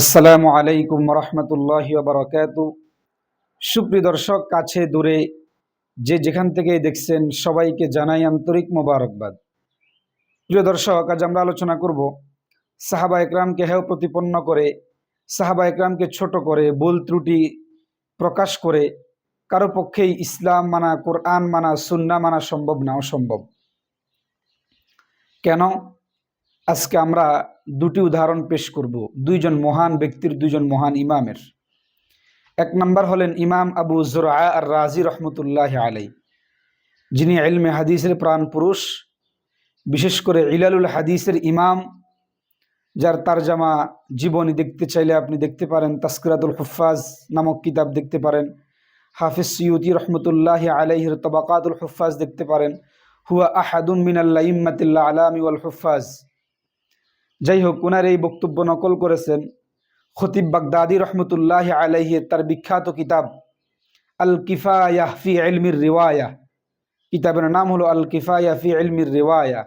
আসসালামু আলাইকুম রহমতুল্লাহ বারকাত সুপ্রিয় দর্শক, কাছে দূরে যে যেখান থেকে দেখছেন, সবাইকে জানাই আন্তরিক মোবারকবাদ। প্রিয় দর্শক, আজ আমরা আলোচনা করব সাহাবা একরামকে হেয় প্রতিপন্ন করে, সাহাবা একরামকে ছোট করে, ভুল ত্রুটি প্রকাশ করে, কারও পক্ষেই ইসলাম মানা, কোরআন মানা সুন্না মানা সম্ভব না, অসম্ভব। কেন? আজকে আমরা দুটি উদাহরণ পেশ করব। দুইজন মহান ব্যক্তির, দুইজন মহান ইমামের। এক নম্বর হলেন ইমাম আবু জোরা আর রাজি রহমতুল্লাহ আলাই যিনি এলমে হাদিসের প্রাণ পুরুষ, বিশেষ করে ইলালুল হাদিসের ইমাম, যার তারজামা জীবনী দেখতে চাইলে আপনি দেখতে পারেন, তাস্কিরাতুল হুফাজ নামক কিতাব দেখতে পারেন, হাফিজ সৈয়দি রহমতুল্লাহ আলাইহির তবাকাতুল হুফাজ দেখতে পারেন, হুয়া আহাদুন মিনাল্লা ইম্মাতিল্লা আলামি ওয়াল হুফাজ যাই হোক ওনার এই বক্তব্য নকল করেছেন খতিব বাগদাদি রহমতুল্লাহ আলাইহি তার বিখ্যাত কিতাব আল কিফায়াহ ফি এলমির রিওয়ায়া কিতাবের নাম হলো আল কিফায়া ফি এলমির রিওয়ায়া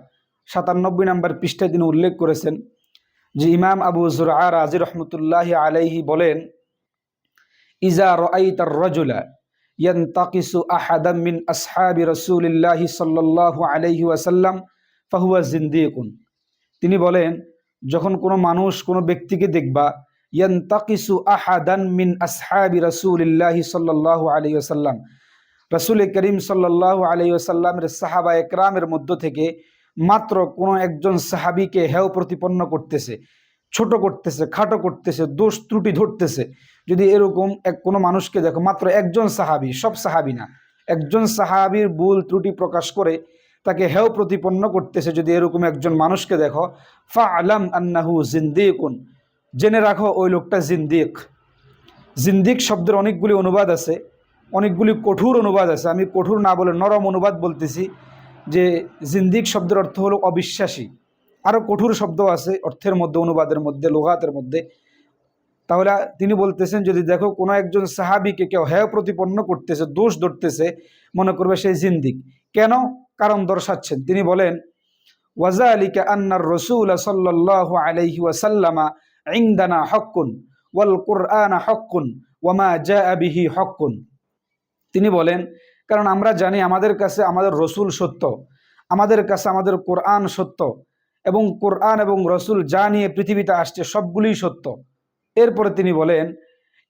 সাতানব্বই নম্বর পৃষ্ঠায় তিনি উল্লেখ করেছেন যে ইমাম আবু জুরা রাজি রহমতুল্লাহ আলাইহি বলেন ইজা রাইতার রজুলা ينتقص أحدا من أصحاب رسول الله صلى الله عليه وسلم فهو زنديق তিনি বলেন যখন কোনো মানুষ, কোনো ব্যক্তিকে দেখবা, ইয়ান্তাকিসু আহাদান মিন আসহাবি রাসূলিল্লাহি সাল্লাল্লাহু আলাইহি ওয়াসাল্লাম। রাসূল করিম সাল্লাল্লাহু আলাইহি ওয়াসাল্লামের সাহাবা একরামের মধ্য থেকে মাত্র কোনো একজন সাহাবীকে হেও প্রতিপন্ন করতেছে, ছোট করতেছে, খাটো করতেছে, দোষ ত্রুটি ধরতেছে। যদি এরকম এক, কোনো মানুষকে দেখো, মাত্র একজন সাহাবি, সব সাহাবি না, একজন সাহাবির ভুল ত্রুটি প্রকাশ করে তাকে হেয় প্রতিপন্ন করতেছে। যদি এরকম একজন মানুষকে দেখো ফা আলাম আন্নাহু জিন্দিকুন। জেনে রাখো, ওই লোকটা জিন্দিক। জিন্দিক শব্দের অনেকগুলি অনুবাদ আছে, অনেকগুলি কঠোর অনুবাদ আছে। আমি কঠোর না বলে নরম অনুবাদ বলতেছি যে জিন্দিক শব্দের অর্থ হলো অবিশ্বাসী। আরও কঠোর শব্দ আছে অর্থের মধ্যে, অনুবাদের মধ্যে লোহাতের মধ্যে। তাহলে তিনি বলতেছেন, যদি দেখো কোনো একজন সাহাবিকে কেউ হেয় প্রতিপন্ন করতেছে, দোষ ধরতেছে, মনে করবে সেই জিন্দিক। কেন? কারণ দর্শাচ্ছেন। তিনি বলেন ওয়াজা আন্নার রসুল সাল্লাহ আলাইহি ওয়াসাল্লামা ইংদানা হকুন ওয়াল কুরআনা হকুন ওয়ামা জা আবিহি তিনি বলেন, কারণ আমরা জানি আমাদের কাছে আমাদের রসুল সত্য, আমাদের কাছে আমাদের কোরআন সত্য, এবং কোরআন এবং রসুল যা নিয়ে পৃথিবীতে আসছে সবগুলিই সত্য। এরপরে তিনি বলেন,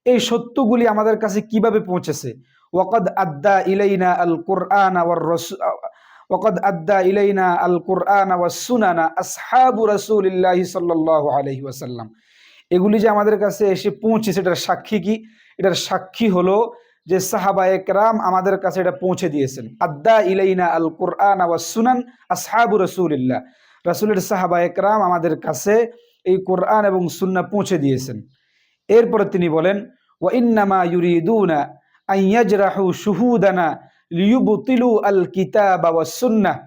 এই সত্যগুলি আমাদের কাছে কীভাবে পৌঁছেছে? ওয়াকদ আদ্দা ইলাইনা আল কোরআন আওয়ার রসুল ওকদ আদ্দা ইলাইনা আল কোরআন সুনানা আসহাবু রাসূলিল্লাহি সাল্লাল্লাহু আলাইহি ওয়াসাল্লাম। এগুলি যে আমাদের কাছে এসে পৌঁছে, সেটার সাক্ষী কি? এটার সাক্ষী হলো যে সাহাবা একরাম আমাদের কাছে এটা পৌঁছে দিয়েছেন। আদ্দা ইলাইনা আল কোরআন সুনান আসহাবু রাসূলিল্লাহ। রাসূলের সাহাবা একরাম আমাদের কাছে এই কোরআন এবং সুন্নাহ পৌঁছে দিয়েছেন। এরপরে তিনি বলেন, ওয়া ইন্নামা ইউরিদুনা আন ইয়াজরাহু শুহুদানা সুন্নাহ।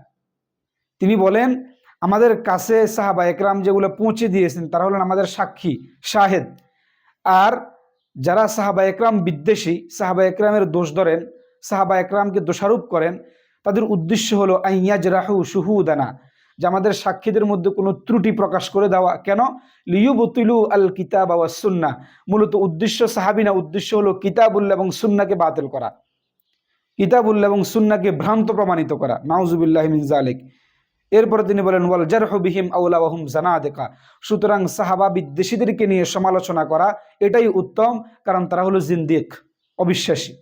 তিনি বলেন, আমাদের কাছে সাহাবা একরাম যেগুলো পৌঁছে দিয়েছেন, তারা হলেন আমাদের সাক্ষী, শাহেদ। আর যারা সাহাবা একরাম বিদ্বেষী, সাহাবা একরামের দোষ ধরেন, সাহাবা একরামকে দোষারোপ করেন, তাদের উদ্দেশ্য হলো আইয়াজ রাহু সুহুদানা যে আমাদের সাক্ষীদের মধ্যে কোনো ত্রুটি প্রকাশ করে দেওয়া। কেন? লিউবতিলু আল কিতাব আওয়া সুন্না মূলত উদ্দেশ্য সাহাবিনা উদ্দেশ্য হলো কিতাবুল্লাহ এবং সুন্নাকে বাতিল করা। কিতাবুল্লাহ এবং সুন্নাকে ভ্রান্ত প্রমাণিত করা। নাউজুবিল্লাহ মিন জালিক এরপরে তিনি বলেন, ওয়াল জারহবিহিম জানা দেখা সুতরাং সাহাবা বিদ্বেষীদেরকে নিয়ে সমালোচনা করা, এটাই উত্তম, কারণ তারা হলো জিন্দিক, অবিশ্বাসী।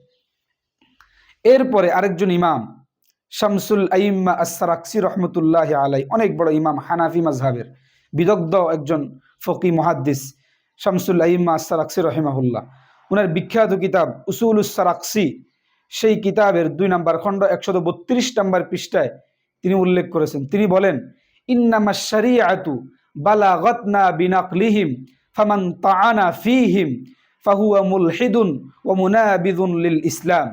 এরপরে আরেকজন ইমাম, শামসুল আইম্মা আসসারাকসি রহমতুল্লাহ আলাই অনেক বড় ইমাম, হানাফি মাজহাবের বিদগ্ধ একজন ফকি মহাদ্দিস, শামসুল আইম্মা আসসারাকসি রহিমাহুল্লাহ। ওনার বিখ্যাত কিতাব উসুল সারাকসি সেই কিতাবের দুই নম্বর খণ্ড একশত বত্রিশ নম্বর পৃষ্ঠায় তিনি উল্লেখ করেছেন। তিনি বলেন, ইন্নামা শরিয়াতু বালাগতনা বিনাকলিহিম, ফামান তাআনা ফিহিম, ফাহুয়া মুলহিদুন ও মুনাবিদুন লিল ইসলাম।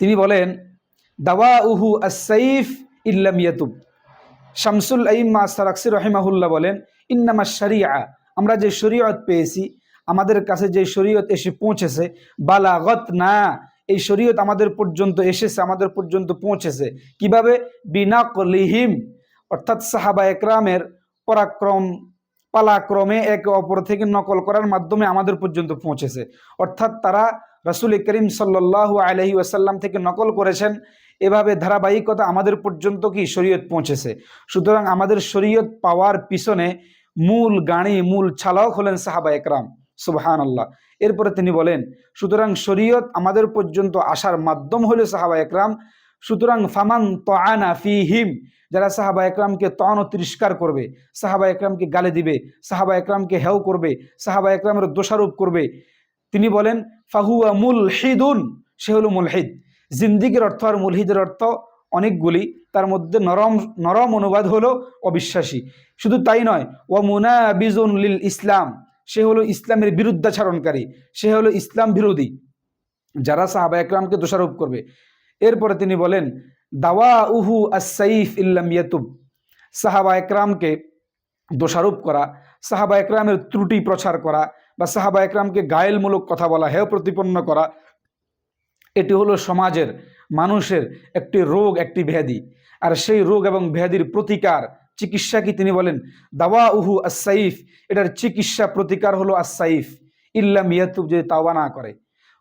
তিনি বলেন দাওয়া উহু আসাইফ ইল্লাম ইয়াতুব। শামসুল আইম্মা সারাকসি রহিমাহুল্লাহ বলেন, ইন্নামা শরিয়া, আমরা যে শরীয়ত পেয়েছি আমাদের কাছে যে শরীয়ত এসে পৌঁছেছে বালাগত না এই শরীয়ত আমাদের পর্যন্ত এসেছে, আমাদের পর্যন্ত পৌঁছেছে। কীভাবে? বিনা কলিহিম অর্থাৎ সাহাবা একরামের পরাক্রম, পালাক্রমে একে অপর থেকে নকল করার মাধ্যমে আমাদের পর্যন্ত পৌঁছেছে। অর্থাৎ তারা রাসুল করিম সাল্লাহ আলহি ওয়াসাল্লাম থেকে নকল করেছেন, এভাবে ধারাবাহিকতা আমাদের পর্যন্ত কি শরীয়ত পৌঁছেছে? সুতরাং আমাদের শরীয়ত পাওয়ার পিছনে মূল গাড়ি, মূল চালক হলেন সাহাবা একরাম। সুবহান আল্লাহ এরপরে তিনি বলেন, সুতরাং শরীয়ত আমাদের পর্যন্ত আসার মাধ্যম হলো সাহাবা একরাম, সুতরাং ফামান তআনা ফি হিম যারা সাহাবা একরামকে তন ও তিরস্কার করবে, সাহাবা একরামকে গালে দিবে, সাহাবা একরামকে হেও করবে, সাহাবা একরামের দোষারোপ করবে, তিনি বলেন, ফাহুয়া মুল হিদুন সে হলো মুলহিদ। জিন্দিগির অর্থ আর মুলহিদের অর্থ অনেকগুলি, তার মধ্যে নরম নরম অনুবাদ হলো অবিশ্বাসী। শুধু তাই নয় ও মুনা বিজুন লিল ইসলাম সে হলো ইসলামের বিরুদ্ধাচরণকারী, সে হলো ইসলাম বিরোধী। যারা সাহাবা একরামকে দোষারোপ করবে। এরপরে তিনি বলেন দাওয়া উহু আসাইফ ইল্লাম ইয়াতুব। সাহাবা একরামকে দোষারোপ করা, সাহাবা একরামের ত্রুটি প্রচার করা বা সাহাবা একরামকে গায়েলমূলক কথা বলা, হেয় প্রতিপন্ন করা, এটি হলো সমাজের, মানুষের একটি রোগ, একটি ব্যাধি। আর সেই রোগ এবং ব্যাধির প্রতিকার চিকিৎসা কি তিনি বলেন? দাওয়া উহু আসাইফ এটার চিকিৎসা প্রতিকার হলো আসাইফ ইল্লাম মিয়াতুব যদি তাওবা না করে।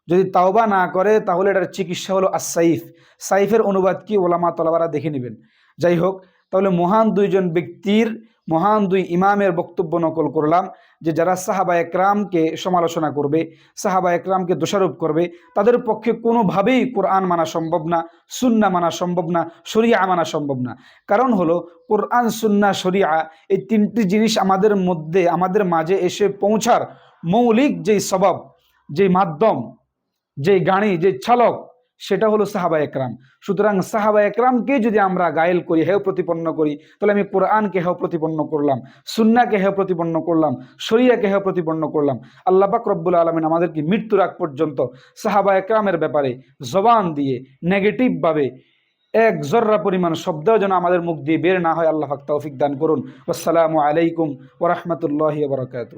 যদি তাওবা না করে, তাহলে এটার চিকিৎসা হলো আসাইফ সাইফের অনুবাদ কি? ওলামা তলাবারা দেখে নেবেন। যাই হোক, তাহলে মহান দুইজন ব্যক্তির মহান দুই ইমামের বক্তব্য নকল করলাম যে যারা সাহাবা একরামকে সমালোচনা করবে, সাহাবা একরামকে দোষারোপ করবে, তাদের পক্ষে কোনোভাবেই কোরআন মানা সম্ভব না, সুন্না মানা সম্ভব না, শরিয়া মানা সম্ভব না। কারণ হলো, কোরআন, সুন্না, শরিয়া এই তিনটি জিনিস আমাদের মধ্যে, আমাদের মাঝে এসে পৌঁছার মৌলিক যেই স্বভাব, যেই মাধ্যম, যেই গাড়ি যে চালক সেটা হলো সাহাবা একরাম। সুতরাং সাহাবা একরামকে যদি আমরা গায়েল করি, হেয় প্রতিপন্ন করি, তাহলে আমি কোরআনকে হেয় প্রতিপন্ন করলাম সুন্নাকে হেয় প্রতিপন্ন করলাম শরিয়াকে হেয় প্রতিপন্ন করলাম। আল্লাহ পাক রব্বুল আলমিন আমাদেরকে মৃত্যুর আগ পর্যন্ত সাহাবা একরামের ব্যাপারে জবান দিয়ে নেগেটিভভাবে এক জর্রা পরিমাণ শব্দ যেন আমাদের মুখ দিয়ে বের না হয়, আল্লাহ তৌফিক দান করুন। আসসালামু আলাইকুম ওরহমতুল্লাহ বরকাত